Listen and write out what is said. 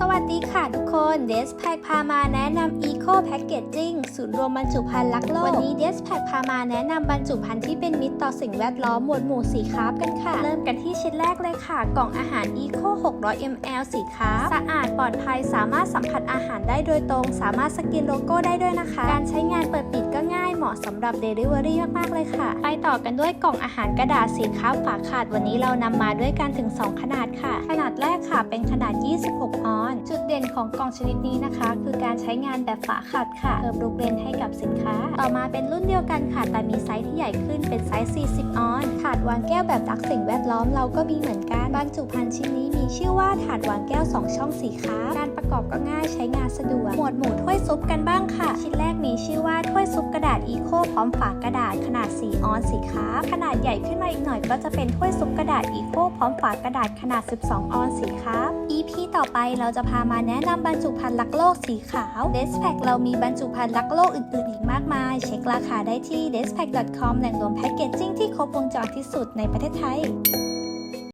สวัสดีค่ะทุกคน d e s p a c พามาแนะนำ Eco Packaging ศูนย์รวมบรรจุภัณฑ์รักโลก วันนี้ d e s p a c พามาแนะนำบรรจุภัณฑ์ที่เป็นมิตรต่อสิ่งแวดล้อมหมวดหมู่สีคราฟกันค่ะ เริ่มกันที่ชิ้นแรกเลยค่ะ กล่องอาหาร Eco 600 ml สีคราฟสะอาดปลอดภัยสามารถสัมผัสอาหารได้โดยตรง สามารถสกินโลโก้ได้ด้วยนะคะ การใช้งานเปิดปิดก็ง่ายเหมาะสำหรับ Delivery มากๆเลยค่ะ ไปต่อกันด้วยกล่องอาหารกระดาษสีคราฟฝาขาดวันนี้เรานำมาด้วยกันถึง 2 ขนาดค่ะ ขนาดแรกค่ะเป็นขนาด 26 ของกล่องชนิดนี้นะคะ คือการใช้งานแบบฝาขัดค่ะเพิ่มลูกเล่นให้กับสินค้า ต่อมาเป็นรุ่นเดียวกันค่ะ แต่มีไซส์ที่ใหญ่ขึ้นเป็นไซส์ 40 ออน ถาดวางแก้วแบบรักสิ่งแวดล้อมเราก็มีเหมือนกัน บรรจุภัณฑ์ชิ้นนี้มีชื่อว่าถาดวางแก้ว 2 ช่องสีค้าการประกอบก็ง่ายใช้งานสะดวก หมวดหมู่ถ้วยซุปกันบ้างค่ะ ชิ้นแรกมีชื่อว่าถ้วยซุปกระดาษอีโคพร้อมฝากระดาษขนาด 4 ออนสีค้าขนาดใหญ่ขึ้นมาอีกหน่อยก็จะเป็นถ้วยซุปกระดาษอีโคพร้อมฝากระดาษขนาด 12 ออนสีค้า EP ต่อ ไปเราจะพามาแนะนำบรรจุภัณฑ์รักโลกสีขาว d e s p a c เรามีบรรจุภัณฑ์รักโลกอื่นๆ อีกมากมาย เช็คราคาได้ที่ d e s p a c c o m แหล่งรวมแพ็กเกจจิ้งที่ครบวงจรที่สุดในประเทศไทย